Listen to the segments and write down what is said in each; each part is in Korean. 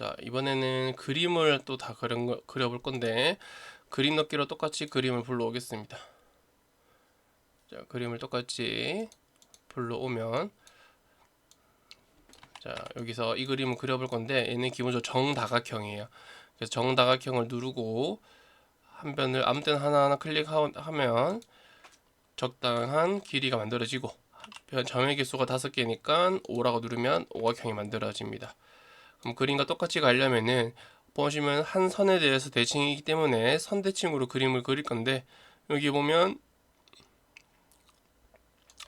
자, 이번에는 그림을 또 다 그려볼 건데, 그림 넣기로 똑같이 그림을 불러오겠습니다. 자, 그림을 똑같이 불러오면, 자, 여기서 이 그림을 그려볼 건데, 얘는 기본적으로 정다각형이에요. 그래서 정다각형을 누르고, 한 변을 아무 때나 하나하나 클릭하면, 적당한 길이가 만들어지고, 점의 개수가 다섯 개니까 5라고 누르면 오각형이 만들어집니다. 그림과 똑같이 가려면은 보시면 한 선에 대해서 대칭이기 때문에 선 대칭으로 그림을 그릴 건데 여기 보면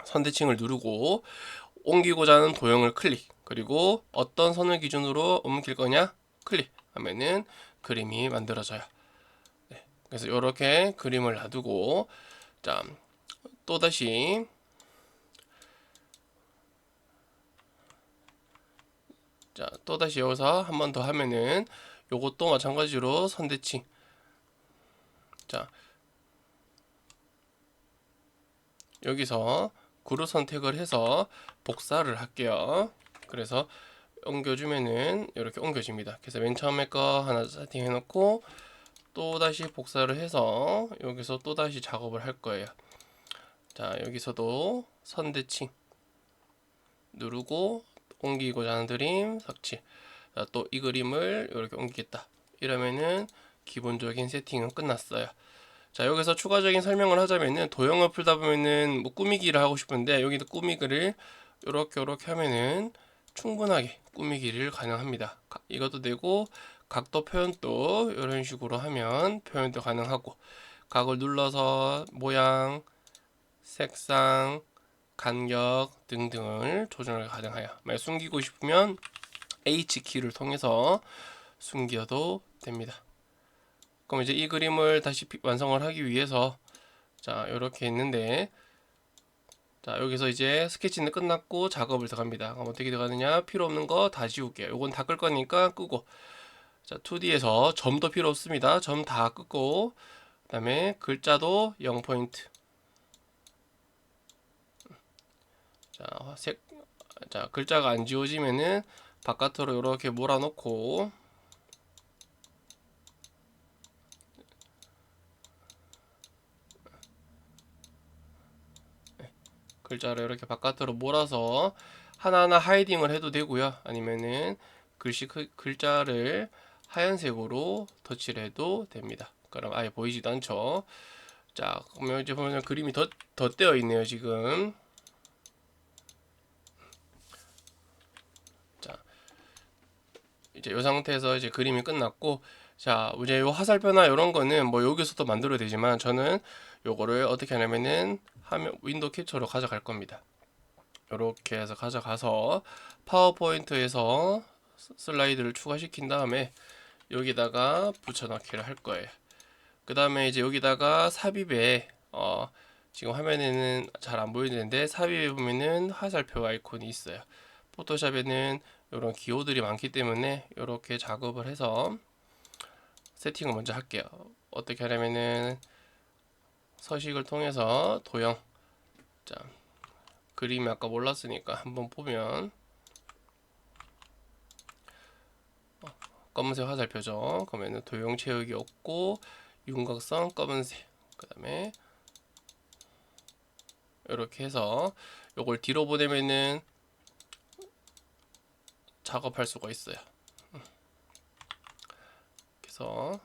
선 대칭을 누르고 옮기고자 하는 도형을 클릭. 그리고 어떤 선을 기준으로 옮길 거냐? 클릭. 하면은 그림이 만들어져요. 네, 그래서 이렇게 그림을 놔두고 자 또다시 자, 또다시 여기서 한 번 더 하면은 요것도 마찬가지로 선대칭. 자, 여기서 그룹 선택을 해서 복사를 할게요. 그래서 옮겨주면은 이렇게 옮겨집니다. 그래서 맨 처음에 거 하나 세팅해 놓고 또 다시 복사를 해서 여기서 또 다시 작업을 할 거예요. 자, 여기서도 선대칭 누르고 옮기고자 하는 그림 삭제 또 이 그림을 이렇게 옮기겠다. 이러면은 기본적인 세팅은 끝났어요. 자 여기서 추가적인 설명을 하자면은 도형을 풀다 보면은 뭐 꾸미기를 하고 싶은데 여기도 꾸미기를 이렇게 이렇게 하면은 충분하게 꾸미기를 가능합니다. 이것도 되고 각도 표현도 이런 식으로 하면 표현도 가능하고 각을 눌러서 모양 색상 간격 등등을 조정을 가능하여 만약 숨기고 싶으면 H키를 통해서 숨겨도 됩니다. 그럼 이제 이 그림을 다시 완성을 하기 위해서 자 이렇게 있는데 자 여기서 이제 스케치는 끝났고 작업을 들어갑니다. 그럼 어떻게 들어가느냐 필요 없는 거 다 지울게요. 요건 다 끌 거니까 끄고 자 2D에서 점도 필요 없습니다. 점 다 끄고 그 다음에 글자도 0포인트 자, 색, 자, 글자가 안 지워지면은 바깥으로 이렇게 몰아놓고 네, 글자를 이렇게 바깥으로 몰아서 하나하나 하이딩을 해도 되고요. 아니면은 글씨 글자를 하얀색으로 터치를 해도 됩니다. 그럼 아예 보이지도 않죠. 자, 그러면 이제 보면 그림이 더, 더 떼어 있네요, 지금. 이제 이 상태에서 이제 그림이 끝났고 자 이제 요 화살표나 이런 거는 뭐 여기서도 만들어야 되지만 저는 요거를 어떻게 하냐면은 하면 윈도우 캡처로 가져갈 겁니다. 이렇게 해서 가져가서 파워포인트에서 슬라이드를 추가시킨 다음에 여기다가 붙여넣기를 할 거예요. 그 다음에 이제 여기다가 삽입에 어 지금 화면에는 잘 안 보이는데 삽입에 보면은 화살표 아이콘이 있어요. 포토샵에는 이런 기호들이 많기 때문에 이렇게 작업을 해서 세팅을 먼저 할게요. 어떻게 하냐면은 서식을 통해서 도형 자 그림이 아까 몰랐으니까 한번 보면 어, 검은색 화살표죠. 그러면은 도형 채우기 없고 윤곽선 검은색 그 다음에 이렇게 해서 이걸 뒤로 보내면은 작업할 수가 있어요. 그래서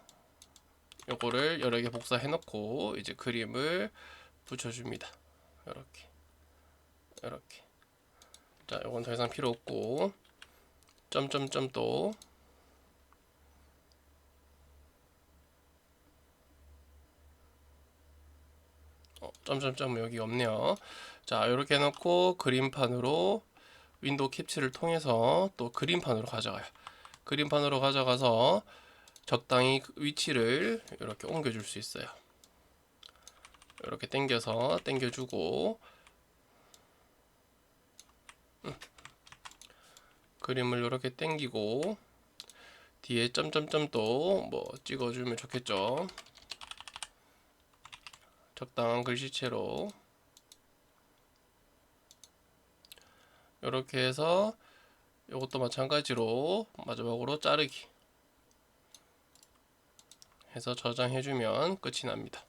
요거를 여러 개 복사해 놓고 이제 그림을 붙여줍니다. 이렇게 이렇게 자 요건 더 이상 필요 없고 점점점도 어, 점점점 여기 없네요. 자 이렇게 해놓고 그림판으로 윈도우 캡처를 통해서 또 그림판으로 가져가요. 그림판으로 가져가서 적당히 그 위치를 이렇게 옮겨줄 수 있어요. 이렇게 당겨서 당겨주고 음. 그림을 이렇게 당기고 뒤에 점점점도 뭐 찍어주면 좋겠죠. 적당한 글씨체로 이렇게 해서 이것도 마찬가지로 마지막으로 자르기 해서 저장해주면 끝이 납니다.